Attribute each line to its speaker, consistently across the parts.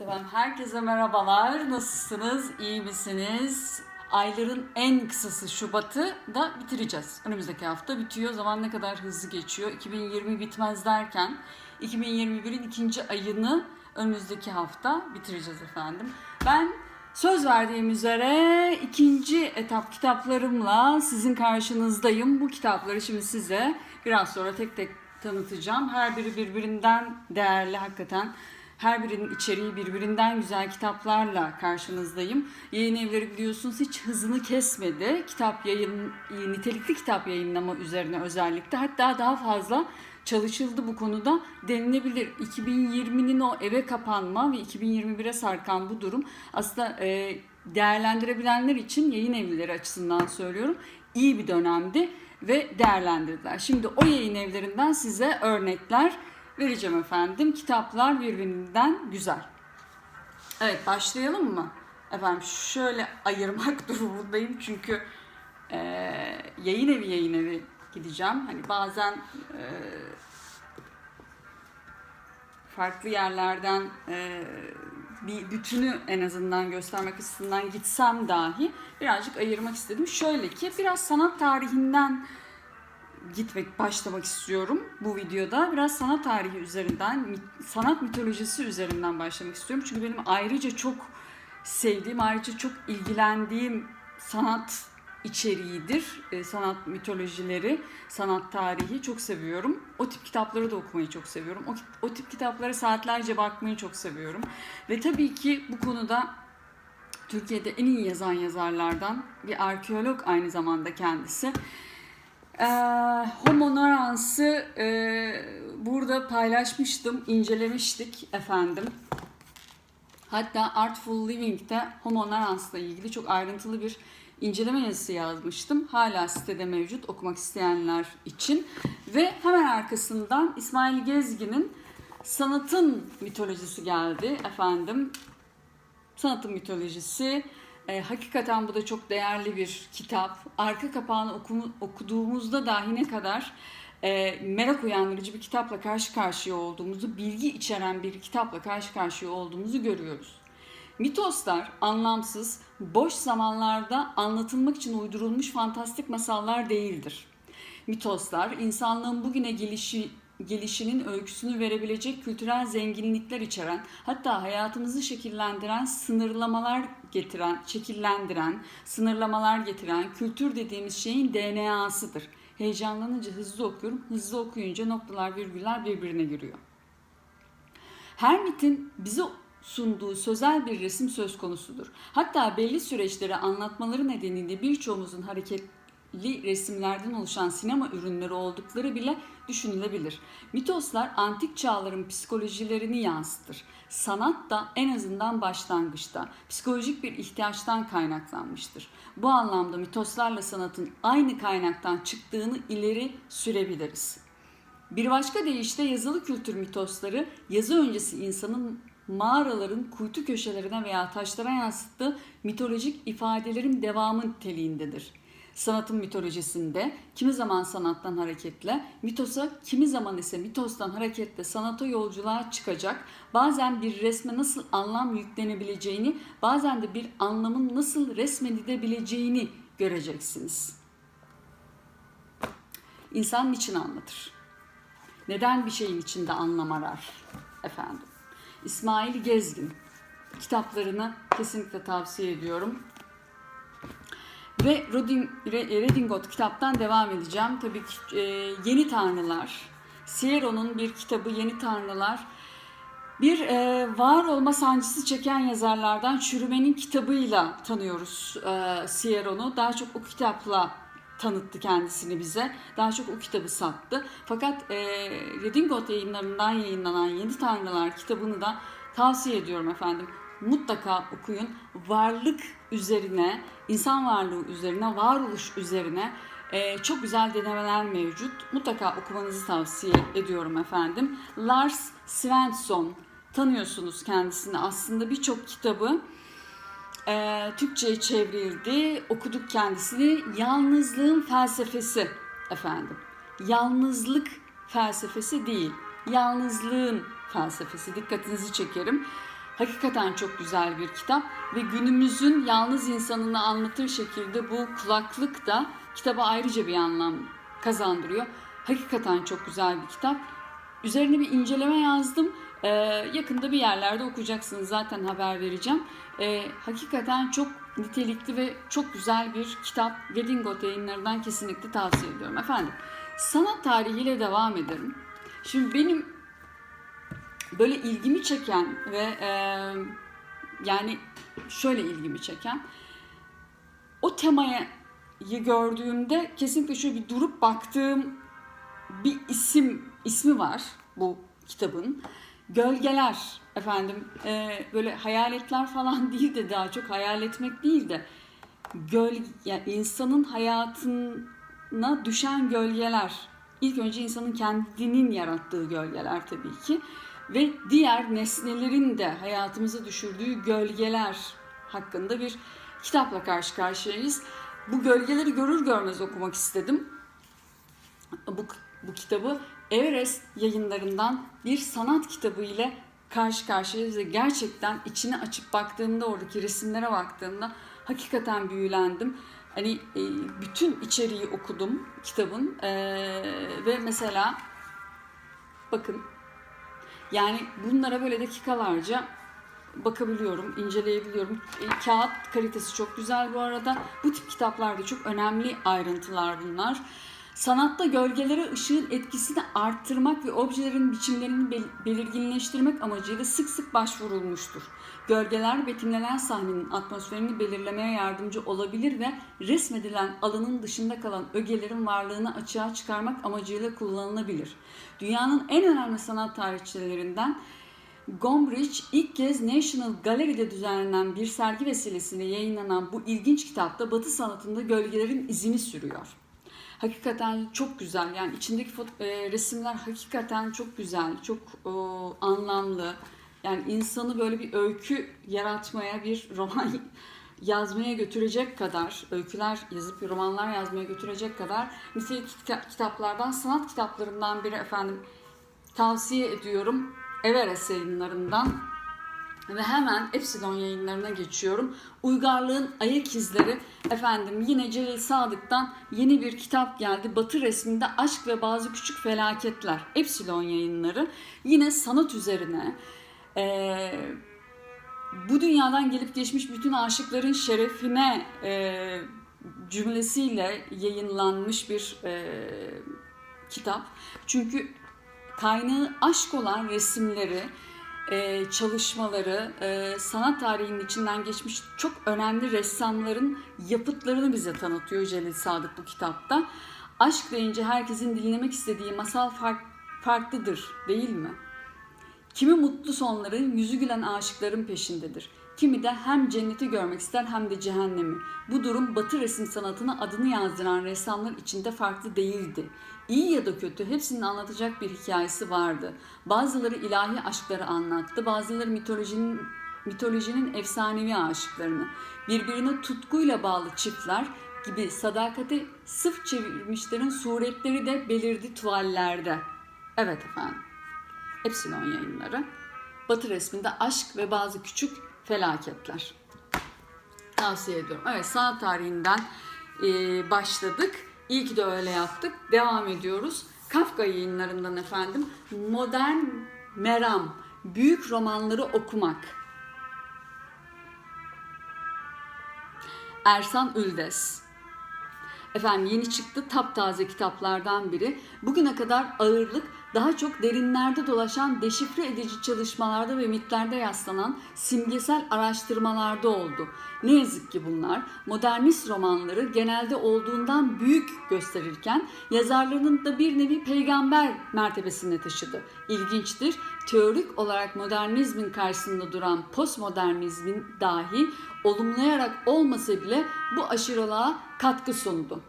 Speaker 1: Efendim herkese merhabalar. Nasılsınız? İyi misiniz? Ayların en kısası Şubat'ı da bitireceğiz. Önümüzdeki hafta bitiyor. Zaman ne kadar hızlı geçiyor. 2020 bitmez derken 2021'in ikinci ayını önümüzdeki hafta bitireceğiz efendim. Ben söz verdiğim üzere ikinci etap kitaplarımla sizin karşınızdayım. Bu kitapları şimdi size biraz sonra tek tek tanıtacağım. Her biri birbirinden değerli hakikaten. Her birinin içeriği birbirinden güzel kitaplarla karşınızdayım. Yayın evleri biliyorsunuz hiç hızını kesmedi. Kitap yayın, nitelikli kitap yayınlama üzerine özellikle. Hatta daha fazla çalışıldı bu konuda denilebilir. 2020'nin o eve kapanma ve 2021'e sarkan bu durum aslında e, değerlendirebilenler için yayın evleri açısından söylüyorum iyi bir dönemdi ve değerlendirdiler. Şimdi o yayın evlerinden size örnekler vereceğim efendim. Kitaplar birbirinden güzel. Evet başlayalım mı? Efendim şöyle ayırmak durumundayım çünkü e, yayın evi yayın evi gideceğim. Hani bazen e, farklı yerlerden e, bir bütünü en azından göstermek açısından gitsem dahi birazcık ayırmak istedim. Şöyle ki biraz sanat tarihinden gitmek başlamak istiyorum bu videoda. Biraz sanat tarihi üzerinden, sanat mitolojisi üzerinden başlamak istiyorum. Çünkü benim ayrıca çok sevdiğim, ayrıca çok ilgilendiğim sanat içeriğidir. E, sanat mitolojileri, sanat tarihi çok seviyorum. O tip kitapları da okumayı çok seviyorum. O, o tip kitaplara saatlerce bakmayı çok seviyorum. Ve tabii ki bu konuda Türkiye'de en iyi yazan yazarlardan bir arkeolog aynı zamanda kendisi. Ee, Homo Narans'ı e, burada paylaşmıştım, incelemiştik efendim. Hatta Artful Living'de Homo Narans'la ilgili çok ayrıntılı bir inceleme yazısı yazmıştım. Hala sitede mevcut okumak isteyenler için. Ve hemen arkasından İsmail Gezgin'in Sanatın Mitolojisi geldi efendim. Sanatın Mitolojisi. E, hakikaten bu da çok değerli bir kitap. Arka kapağını okumu, okuduğumuzda dahi ne kadar e, merak uyandırıcı bir kitapla karşı karşıya olduğumuzu, bilgi içeren bir kitapla karşı karşıya olduğumuzu görüyoruz. Mitoslar anlamsız, boş zamanlarda anlatılmak için uydurulmuş fantastik masallar değildir. Mitoslar insanlığın bugüne gelişi gelişinin öyküsünü verebilecek kültürel zenginlikler içeren, hatta hayatımızı şekillendiren, sınırlamalar getiren, şekillendiren, sınırlamalar getiren kültür dediğimiz şeyin DNA'sıdır. Heyecanlanınca hızlı okuyorum, hızlı okuyunca noktalar, virgüller birbirine giriyor. Her mitin bize sunduğu sözel bir resim söz konusudur. Hatta belli süreçleri anlatmaları nedeniyle birçoğumuzun hareketli resimlerden oluşan sinema ürünleri oldukları bile düşünülebilir. Mitoslar antik çağların psikolojilerini yansıtır. Sanat da en azından başlangıçta psikolojik bir ihtiyaçtan kaynaklanmıştır. Bu anlamda mitoslarla sanatın aynı kaynaktan çıktığını ileri sürebiliriz. Bir başka deyişle yazılı kültür mitosları yazı öncesi insanın mağaraların kuytu köşelerine veya taşlara yansıttığı mitolojik ifadelerin devamı niteliğindedir. Sanatın mitolojisinde kimi zaman sanattan hareketle, mitosa kimi zaman ise mitostan hareketle sanata yolculuğa çıkacak, bazen bir resme nasıl anlam yüklenebileceğini, bazen de bir anlamın nasıl resmedilebileceğini göreceksiniz. İnsan niçin anlatır? Neden bir şeyin içinde anlam arar? Efendim. İsmail Gezgin kitaplarını kesinlikle tavsiye ediyorum. Ve Rodin, Redingot kitaptan devam edeceğim. Tabii ki e, Yeni Tanrılar. Siero'nun bir kitabı Yeni Tanrılar. Bir e, var olma sancısı çeken yazarlardan Çürüme'nin kitabıyla tanıyoruz e, Siero'nu. Daha çok o kitapla tanıttı kendisini bize. Daha çok o kitabı sattı. Fakat e, Redingot yayınlarından yayınlanan Yeni Tanrılar kitabını da tavsiye ediyorum efendim. Mutlaka okuyun. Varlık üzerine, insan varlığı üzerine, varoluş üzerine e, çok güzel denemeler mevcut. Mutlaka okumanızı tavsiye ediyorum efendim. Lars Svensson tanıyorsunuz kendisini. Aslında birçok kitabı e, Türkçe'ye çevrildi. Okuduk kendisini. Yalnızlığın felsefesi efendim. Yalnızlık felsefesi değil. Yalnızlığın felsefesi. Dikkatinizi çekerim. Hakikaten çok güzel bir kitap ve günümüzün yalnız insanını anlatır şekilde bu kulaklık da kitaba ayrıca bir anlam kazandırıyor. Hakikaten çok güzel bir kitap. Üzerine bir inceleme yazdım. Ee, yakında bir yerlerde okuyacaksınız. Zaten haber vereceğim. Ee, hakikaten çok nitelikli ve çok güzel bir kitap. Redingot yayınlarından kesinlikle tavsiye ediyorum. Efendim, sanat tarihiyle devam edelim. Şimdi benim böyle ilgimi çeken ve e, yani şöyle ilgimi çeken o temayı gördüğümde kesinlikle şöyle bir durup baktığım bir isim ismi var bu kitabın. Gölgeler efendim e, böyle hayaletler falan değil de daha çok hayal etmek değil de göl yani insanın hayatına düşen gölgeler. İlk önce insanın kendinin yarattığı gölgeler tabii ki ve diğer nesnelerin de hayatımıza düşürdüğü gölgeler hakkında bir kitapla karşı karşıyayız. Bu gölgeleri görür görmez okumak istedim. Bu, bu kitabı Everest yayınlarından bir sanat kitabı ile karşı karşıyayız ve gerçekten içine açıp baktığımda oradaki resimlere baktığımda hakikaten büyülendim. Hani e, bütün içeriği okudum kitabın e, ve mesela bakın yani bunlara böyle dakikalarca bakabiliyorum, inceleyebiliyorum. E, kağıt kalitesi çok güzel bu arada. Bu tip kitaplarda çok önemli ayrıntılar bunlar. Sanatta gölgelere ışığın etkisini arttırmak ve objelerin biçimlerini bel- belirginleştirmek amacıyla sık sık başvurulmuştur. Gölgeler betimlenen sahnenin atmosferini belirlemeye yardımcı olabilir ve resmedilen alanın dışında kalan ögelerin varlığını açığa çıkarmak amacıyla kullanılabilir. Dünyanın en önemli sanat tarihçilerinden Gombrich ilk kez National Gallery'de düzenlenen bir sergi vesilesiyle yayınlanan bu ilginç kitapta Batı sanatında gölgelerin izini sürüyor. Hakikaten çok güzel. Yani içindeki e, resimler hakikaten çok güzel, çok e, anlamlı. Yani insanı böyle bir öykü yaratmaya, bir roman yazmaya götürecek kadar, öyküler yazıp romanlar yazmaya götürecek kadar nitelikli kita- kitaplardan, sanat kitaplarından biri efendim tavsiye ediyorum. Everest yayınlarından ve hemen Epsilon yayınlarına geçiyorum. Uygarlığın ayak izleri. Efendim yine Celil Sadık'tan yeni bir kitap geldi. Batı resminde aşk ve bazı küçük felaketler. Epsilon yayınları. Yine sanat üzerine. Ee, bu dünyadan gelip geçmiş bütün aşıkların şerefine e, cümlesiyle yayınlanmış bir e, kitap. Çünkü kaynağı aşk olan resimleri, e, çalışmaları, e, sanat tarihinin içinden geçmiş çok önemli ressamların yapıtlarını bize tanıtıyor Celil Sadık bu kitapta. Aşk deyince herkesin dinlemek istediği masal fark, farklıdır değil mi? Kimi mutlu sonların, yüzü gülen aşıkların peşindedir. Kimi de hem cenneti görmek ister hem de cehennemi. Bu durum batı resim sanatına adını yazdıran ressamlar içinde farklı değildi. İyi ya da kötü hepsinin anlatacak bir hikayesi vardı. Bazıları ilahi aşkları anlattı, bazıları mitolojinin mitolojinin efsanevi aşıklarını. Birbirine tutkuyla bağlı çiftler gibi sadakati sıf çevirmişlerin suretleri de belirdi tuvallerde. Evet efendim. Epsilon yayınları. Batı resminde aşk ve bazı küçük felaketler. Tavsiye ediyorum. Evet sanat tarihinden e, başladık. İyi ki de öyle yaptık. Devam ediyoruz. Kafka yayınlarından efendim. Modern meram. Büyük romanları okumak. Ersan Üldes. Efendim yeni çıktı taptaze kitaplardan biri. Bugüne kadar ağırlık daha çok derinlerde dolaşan deşifre edici çalışmalarda ve mitlerde yaslanan simgesel araştırmalarda oldu. Ne yazık ki bunlar modernist romanları genelde olduğundan büyük gösterirken yazarlarının da bir nevi peygamber mertebesine taşıdı. İlginçtir, teorik olarak modernizmin karşısında duran postmodernizmin dahi olumlayarak olmasa bile bu aşırılığa katkı sundu.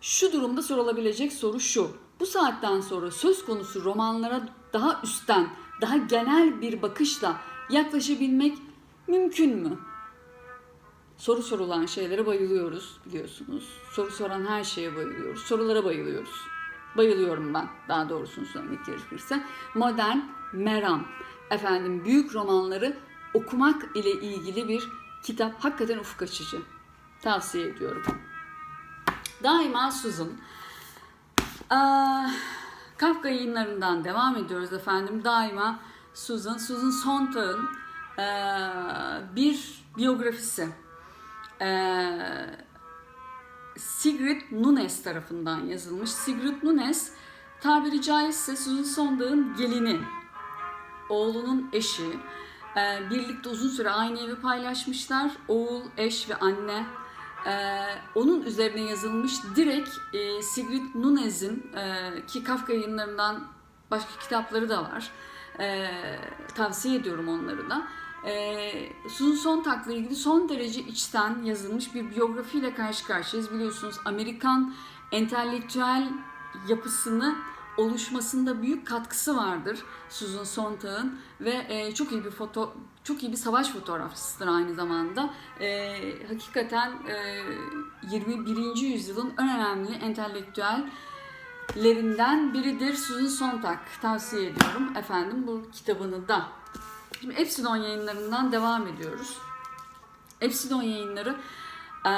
Speaker 1: Şu durumda sorulabilecek soru şu. Bu saatten sonra söz konusu romanlara daha üstten, daha genel bir bakışla yaklaşabilmek mümkün mü? Soru sorulan şeylere bayılıyoruz biliyorsunuz. Soru soran her şeye bayılıyoruz. Sorulara bayılıyoruz. Bayılıyorum ben daha doğrusunu söylemek gerekirse. Modern meram. Efendim büyük romanları okumak ile ilgili bir kitap. Hakikaten ufuk açıcı. Tavsiye ediyorum. Daima Susan. Aa, Kafka yayınlarından devam ediyoruz efendim. Daima Susan. Susan Sontag'ın eee, bir biyografisi. Eee Sigrid Nunes tarafından yazılmış. Sigrid Nunes tabiri caizse Susan Sontag'ın gelini, oğlunun eşi. Birlikte uzun süre aynı evi paylaşmışlar. Oğul, eş ve anne. Ee, onun üzerine yazılmış direkt e, Sigrid Nunes'in e, ki Kafka yayınlarından başka kitapları da var. Ee, tavsiye ediyorum onları da. Ee, Susan Sontag'la ilgili son derece içten yazılmış bir biyografiyle karşı karşıyayız. Biliyorsunuz Amerikan entelektüel yapısını oluşmasında büyük katkısı vardır Susan Sontag'ın ve e, çok iyi bir foto çok iyi bir savaş fotoğrafçısıdır aynı zamanda. E, hakikaten e, 21. yüzyılın en önemli entelektüellerinden biridir Susan Sontag. Tavsiye ediyorum efendim bu kitabını da. Şimdi Epsilon yayınlarından devam ediyoruz. Epsilon yayınları e,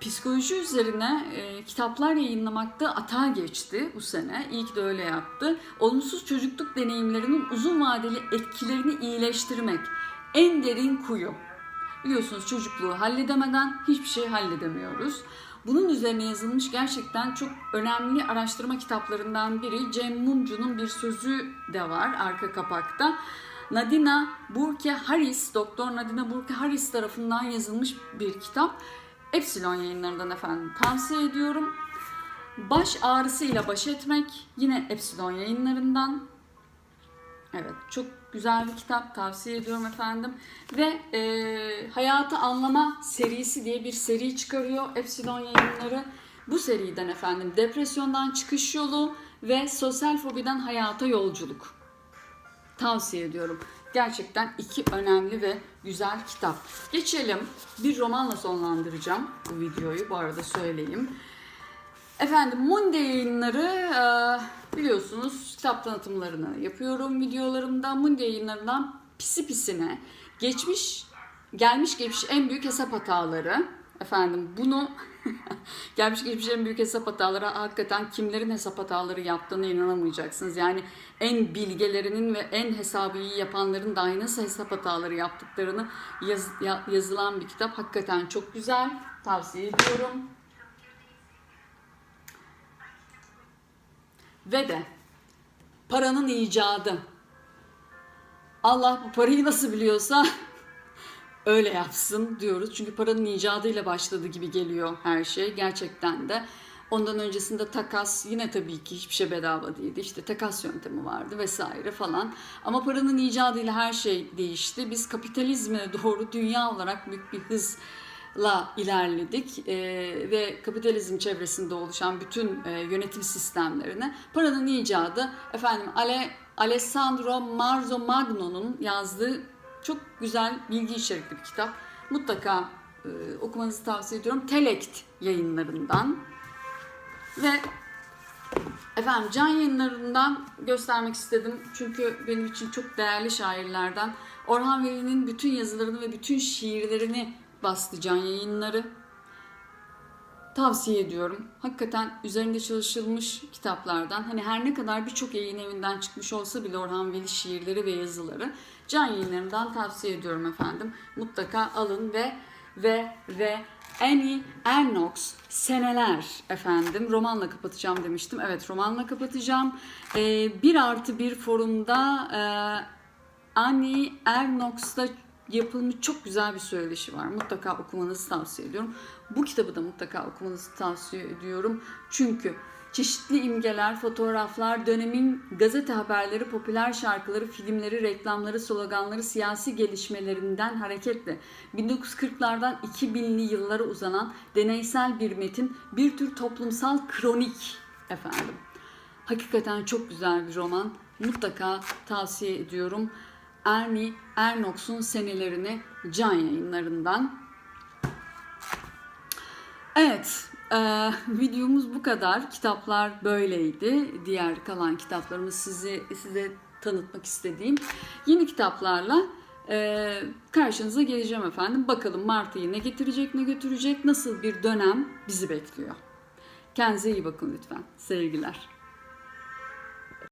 Speaker 1: psikoloji üzerine e, kitaplar yayınlamakta atağa geçti bu sene. İyi ki de öyle yaptı. Olumsuz çocukluk deneyimlerinin uzun vadeli etkilerini iyileştirmek. En derin kuyu. Biliyorsunuz çocukluğu halledemeden hiçbir şey halledemiyoruz. Bunun üzerine yazılmış gerçekten çok önemli araştırma kitaplarından biri. Cem Mumcu'nun bir sözü de var arka kapakta. Nadina Burke Harris, Doktor Nadina Burke Harris tarafından yazılmış bir kitap. Epsilon yayınlarından efendim tavsiye ediyorum. Baş ağrısıyla baş etmek yine Epsilon yayınlarından. Evet çok güzel bir kitap tavsiye ediyorum efendim. Ve e, Hayatı Anlama serisi diye bir seri çıkarıyor Epsilon yayınları. Bu seriden efendim depresyondan çıkış yolu ve sosyal fobiden hayata yolculuk tavsiye ediyorum. Gerçekten iki önemli ve güzel kitap. Geçelim. Bir romanla sonlandıracağım bu videoyu. Bu arada söyleyeyim. Efendim Monde yayınları e, biliyorsunuz kitap tanıtımlarını yapıyorum videolarımda. Monde yayınlarından pisi pisine geçmiş gelmiş geçmiş en büyük hesap hataları. Efendim bunu gelmiş geçmiş en büyük hesap hataları hakikaten kimlerin hesap hataları yaptığına inanamayacaksınız. Yani en bilgelerinin ve en hesabı iyi yapanların dahi nasıl hesap hataları yaptıklarını yaz, ya- yazılan bir kitap. Hakikaten çok güzel. Tavsiye ediyorum. Ve de paranın icadı. Allah bu parayı nasıl biliyorsa öyle yapsın diyoruz. Çünkü paranın icadıyla başladı gibi geliyor her şey gerçekten de. Ondan öncesinde takas yine tabii ki hiçbir şey bedava değildi. İşte takas yöntemi vardı vesaire falan. Ama paranın icadıyla her şey değişti. Biz kapitalizme doğru dünya olarak büyük bir hızla ilerledik. Ee, ve kapitalizm çevresinde oluşan bütün e, yönetim sistemlerine paranın icadı efendim Ale, Alessandro Marzo Magno'nun yazdığı çok güzel bilgi içerikli bir kitap. Mutlaka e, okumanızı tavsiye ediyorum. Telekt yayınlarından. Ve efendim can yayınlarından göstermek istedim. Çünkü benim için çok değerli şairlerden. Orhan Veli'nin bütün yazılarını ve bütün şiirlerini bastı can yayınları. Tavsiye ediyorum. Hakikaten üzerinde çalışılmış kitaplardan. Hani her ne kadar birçok yayın evinden çıkmış olsa bile Orhan Veli şiirleri ve yazıları can yayınlarından tavsiye ediyorum efendim. Mutlaka alın ve ve ve Annie Ernox seneler efendim romanla kapatacağım demiştim. Evet romanla kapatacağım. Ee, bir artı bir forumda e, Annie Ernox'ta yapılmış çok güzel bir söyleşi var. Mutlaka okumanızı tavsiye ediyorum. Bu kitabı da mutlaka okumanızı tavsiye ediyorum. Çünkü çeşitli imgeler, fotoğraflar, dönemin gazete haberleri, popüler şarkıları, filmleri, reklamları, sloganları, siyasi gelişmelerinden hareketle 1940'lardan 2000'li yıllara uzanan deneysel bir metin, bir tür toplumsal kronik efendim. Hakikaten çok güzel bir roman. Mutlaka tavsiye ediyorum. Ernie Ernox'un senelerini can yayınlarından. Evet, e, videomuz bu kadar. Kitaplar böyleydi. Diğer kalan kitaplarımız sizi size tanıtmak istediğim yeni kitaplarla Ee, karşınıza geleceğim efendim. Bakalım Mart ayı ne getirecek ne götürecek, nasıl bir dönem bizi bekliyor. Kendinize iyi bakın lütfen. Sevgiler.